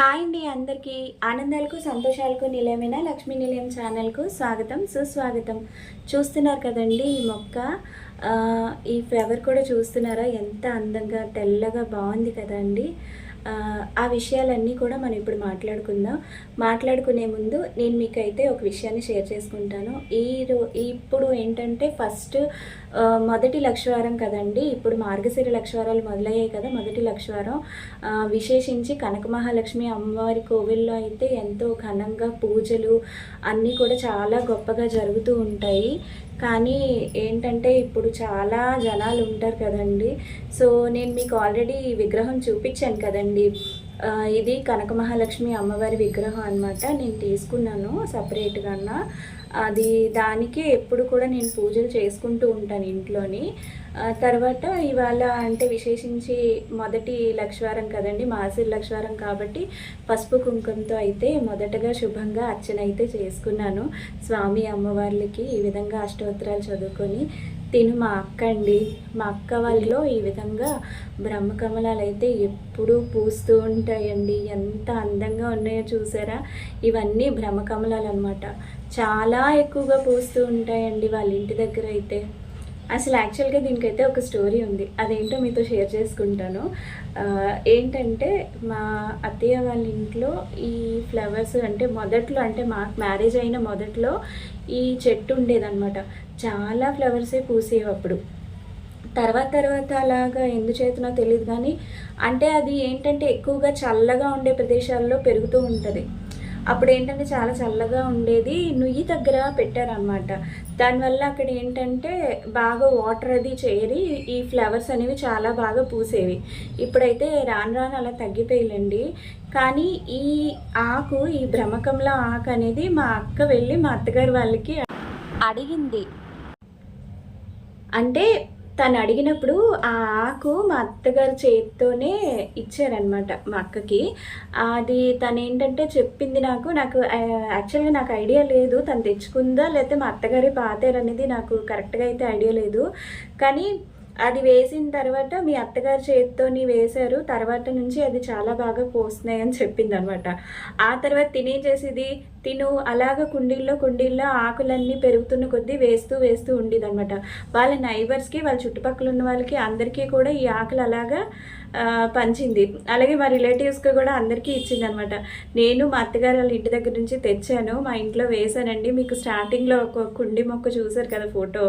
Hi అండి అందరికీ. ఆనందాలకు సంతోషాలకు నిలయమైన? లక్ష్మీ నిలయం ఛానల్కు స్వాగతం సుస్వాగతం. చూస్తున్నారు కదండి ఈ మొక్క. ఈ ఫ్లవర్ కూడా చూస్తున్నారా? ఎంత అందంగా తెల్లగా బాగుంది కదండి. ఆ, విషయాలన్నీ కూడా మనం ఇప్పుడు మాట్లాడుకుందాం. మాట్లాడుకునే ముందు నేను మీకైతే ఒక విషయాన్ని షేర్ చేసుకుంటాను. ఈ రో ఇప్పుడు ఏంటంటే ఫస్ట్ మొదటి లక్షవారం కదండి ఇప్పుడు మార్గశిర లక్షవారాలు మొదలయ్యాయి కదా మొదటి లక్షవారం. విశేషించి కనక మహాలక్ష్మి అమ్మవారి కోవిల్లో అయితే ఎంతో ఘనంగా పూజలు అన్నీ కూడా చాలా గొప్పగా జరుగుతూ ఉంటాయి. కానీ ఏంటంటే ఇప్పుడు చాలా జనాలు ఉంటారు కదండి. సో నేను మీకు ఆల్రెడీ విగ్రహం చూపించాను కదండి. అండి. ఇది కనక మహాలక్ష్మి అమ్మవారి విగ్రహం అన్నమాట. నేను తీసుకున్నాను సపరేట్గా అది దానికి ఎప్పుడు కూడా నేను పూజలు చేసుకుంటూ ఉంటాను ఇంట్లోని. తర్వాత ఇవాళ అంటే విశేషించి మొదటి లక్షవారం కదండి మాసిర్ లక్షవారం కాబట్టి పసుపు కుంకుమతో అయితే మొదటగా శుభంగా అర్చన అయితే చేసుకున్నాను. స్వామి అమ్మవార్లకి ఈ విధంగా అష్టోత్తరాలు చదువుకొని తిను మా అక్క అండి. మా అక్క వాళ్ళలో ఈ విధంగా బ్రహ్మకమలాలు అయితే ఎప్పుడూ పూస్తూ ఉంటాయండి. ఎంత అందంగా ఉన్నాయో చూసారా? ఇవన్నీ బ్రహ్మకమలాలు అనమాట చాలా ఎక్కువగా పూస్తూ ఉంటాయండి వాళ్ళ ఇంటి దగ్గర అయితే. అసలు యాక్చువల్గా దీనికైతే ఒక స్టోరీ ఉంది. అదేంటో మీతో షేర్ చేసుకుంటాను. ఏంటంటే మా అత్తయ్య వాళ్ళ ఇంట్లో ఈ ఫ్లవర్స్ అంటే మొదట్లో అంటే మాకు మ్యారేజ్ అయిన మొదట్లో ఈ చెట్టు ఉండేదన్నమాట. చాలా ఫ్లవర్సే పూసేవి అప్పుడు. తర్వాత తర్వాత అలాగా ఎందుచేతనో తెలియదు కానీ అంటే అది ఏంటంటే ఎక్కువగా చల్లగా ఉండే ప్రదేశాల్లో పెరుగుతూ ఉంటుంది. అప్పుడు ఏంటంటే చాలా చల్లగా ఉండేది నుయ్యి దగ్గర పెట్టారనమాట దానివల్ల అక్కడ ఏంటంటే బాగా వాటర్ అది చేరి ఈ ఫ్లవర్స్ అనేవి చాలా బాగా పూసేవి. ఇప్పుడైతే రాను రాను అలా తగ్గిపోయిలండి. కానీ ఈ ఆకు ఈ భ్రమకంలో ఆకు అనేది మా అక్క వెళ్ళి మా అత్తగారి వాళ్ళకి అడిగింది. అంటే తను అడిగినప్పుడు ఆ ఆకు మా అత్తగారి చేతితోనే ఇచ్చారనమాట మా అక్కకి. అది తను ఏంటంటే చెప్పింది నాకు నాకు యాక్చువల్గా నాకు ఐడియా లేదు తను తెచ్చుకుందా లేకపోతే మా అత్తగారి పాతేరు అనేది నాకు కరెక్ట్గా అయితే ఐడియా లేదు. కానీ అది వేసిన తర్వాత మీ అత్తగారి చేతితోని వేశారు. తర్వాత నుంచి అది చాలా బాగా పోస్తున్నాయి అని చెప్పింది అనమాట ఆ తర్వాత తినేం చేసేది తిను అలాగ కుండీల్లో కుండీల్లో ఆకులన్నీ పెరుగుతున్న కొద్దీ వేస్తూ వేస్తూ ఉండేది అనమాట వాళ్ళ నైబర్స్కి వాళ్ళ చుట్టుపక్కల ఉన్న వాళ్ళకి అందరికీ కూడా ఈ ఆకులు అలాగా పంచింది. అలాగే మా రిలేటివ్స్కి కూడా అందరికీ ఇచ్చింది అనమాట నేను మా అత్తగారు వాళ్ళ ఇంటి దగ్గర నుంచి తెచ్చాను. మా ఇంట్లో వేసానండి మీకు స్టార్టింగ్లో ఒక కుండి మొక్క చూసారు కదా ఫోటో?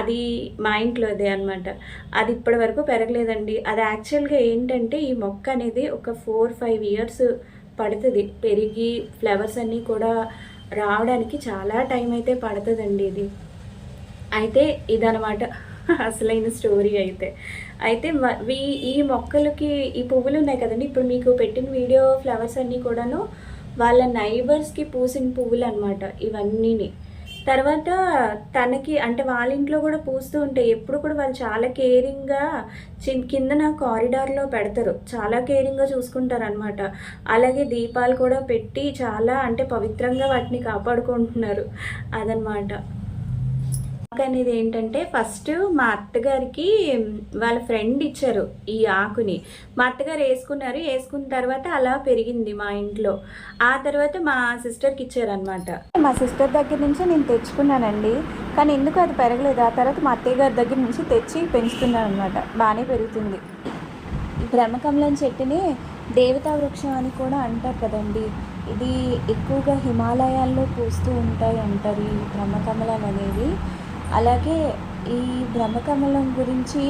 అది మా ఇంట్లోదే అనమాట. అది ఇప్పటి వరకు పెరగలేదండి. అది యాక్చువల్గా ఏంటంటే ఈ మొక్క అనేది ఒక ఫోర్ ఫైవ్ ఇయర్స్ పడుతుంది. పెరిగి ఫ్లవర్స్ అన్నీ కూడా రావడానికి చాలా టైం అయితే పడుతుందండి ఇది. అయితే ఇదనమాట అసలైన స్టోరీ అయితే. అయితే వీ ఈ మొక్కలకి ఈ పువ్వులు ఉన్నాయి కదండి. ఇప్పుడు మీకు పెట్టిన వీడియో ఫ్లవర్స్ అన్నీ కూడాను వాళ్ళ నైబర్స్కి పూసిన పువ్వులు అనమాట ఇవన్నీని. తర్వాత తనకి అంటే వాళ్ళ ఇంట్లో కూడా పూస్తూ ఉంటాయి. ఎప్పుడు కూడా వాళ్ళు చాలా కేరింగ్గా చిన్ కిందన కారిడార్లో పెడతారు. చాలా కేరింగ్గా చూసుకుంటారు అనమాట అలాగే దీపాలు కూడా పెట్టి చాలా అంటే పవిత్రంగా వాటిని కాపాడుకుంటున్నారు అదనమాట ఆకు అనేది ఏంటంటే ఫస్ట్ మా అత్తగారికి వాళ్ళ ఫ్రెండ్ ఇచ్చారు ఈ ఆకుని. మా అత్తగారు వేసుకున్నారు. వేసుకున్న తర్వాత అలా పెరిగింది మా ఇంట్లో. ఆ తర్వాత మా సిస్టర్కి ఇచ్చారనమాట మా సిస్టర్ దగ్గర నుంచి నేను తెచ్చుకున్నానండి. కానీ ఎందుకు అది పెరగలేదు? ఆ తర్వాత మా అత్తయ్య గారి దగ్గర నుంచి తెచ్చి పెంచుతున్నాను అనమాట బాగానే పెరుగుతుంది. బ్రహ్మకమలం చెట్టుని దేవతా వృక్షం అని కూడా అంటారు కదండి. ఇది ఎక్కువగా హిమాలయాల్లో పూస్తూ ఉంటాయి అంటారు ఈ బ్రహ్మకమలాలు అనేవి అలాగే ఈ బ్రహ్మకమలం గురించి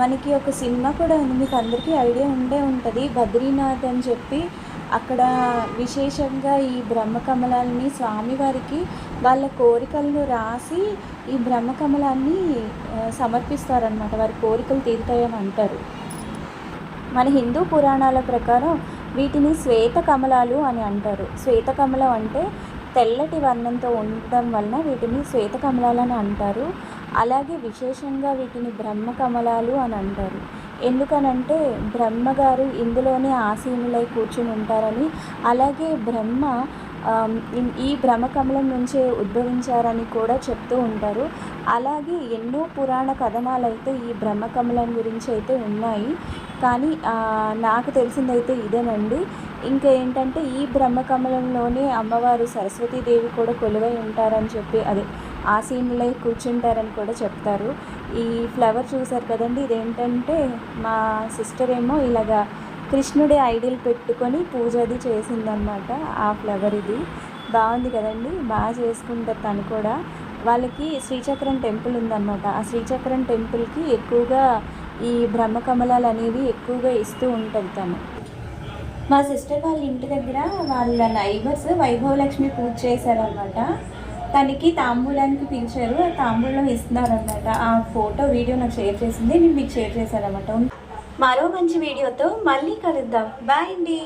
మనకి ఒక సినిమా కూడా ఉంది. మీకు అందరికీ ఐడియా ఉండే ఉంటుంది. బద్రీనాథ్ అని చెప్పి అక్కడ విశేషంగా ఈ బ్రహ్మకమలాన్ని స్వామివారికి వాళ్ళ కోరికలను రాసి ఈ బ్రహ్మకమలాన్ని సమర్పిస్తారనమాట వారి కోరికలు తీరుతాయని అంటారు. మన హిందూ పురాణాల ప్రకారం వీటిని శ్వేత కమలాలు అని అంటారు. శ్వేత కమలం అంటే తెల్లటి వర్ణంతో ఉండడం వలన వీటిని శ్వేత కమలాలని అంటారు. అలాగే విశేషంగా వీటిని బ్రహ్మ కమలాలు అని అంటారు. ఎందుకనంటే బ్రహ్మగారు ఇందులోనే ఆసీనులై కూర్చుని ఉంటారని అలాగే బ్రహ్మ ఈ బ్రహ్మకమలం నుంచే ఉద్భవించారని కూడా చెప్తూ ఉంటారు. అలాగే ఎన్నో పురాణ కథనాలు అయితే ఈ బ్రహ్మకమలం గురించి అయితే ఉన్నాయి. కానీ నాకు తెలిసిందైతే ఇదేనండి. ఇంకా ఏంటంటే ఈ బ్రహ్మకమలంలోనే అమ్మవారు సరస్వతీదేవి కూడా కొలువై ఉంటారని చెప్పి అదే ఆసీనులై కూర్చుంటారని కూడా చెప్తారు. ఈ ఫ్లవర్ చూసారు కదండి ఇదేంటంటే మా సిస్టర్ ఏమో ఇలాగా కృష్ణుడి ఐడియల్ పెట్టుకొని పూజ అది చేసిందనమాట ఆ ఫ్లవర్ ఇది. బాగుంది కదండి బాగా చేసుకుంటారు తను కూడా. వాళ్ళకి శ్రీచక్రం టెంపుల్ ఉందన్నమాట ఆ శ్రీచక్రం టెంపుల్కి ఎక్కువగా ఈ బ్రహ్మకమలాలు అనేవి ఎక్కువగా ఇస్తూ ఉంటుంది తను. మా సిస్టర్ వాళ్ళ ఇంటి దగ్గర వాళ్ళ నైబర్స్ వైభవలక్ష్మి పూజ చేశారనమాట తనకి తాంబూలానికి పిలిచారు. ఆ తాంబూలం ఇస్తున్నారనమాట ఆ ఫోటో వీడియో నాకు షేర్ చేసింది. నేను మీకు షేర్ చేశాను అనమాట మరో మంచి వీడియోతో మళ్ళీ కలుద్దాం. బాయ్ అండి.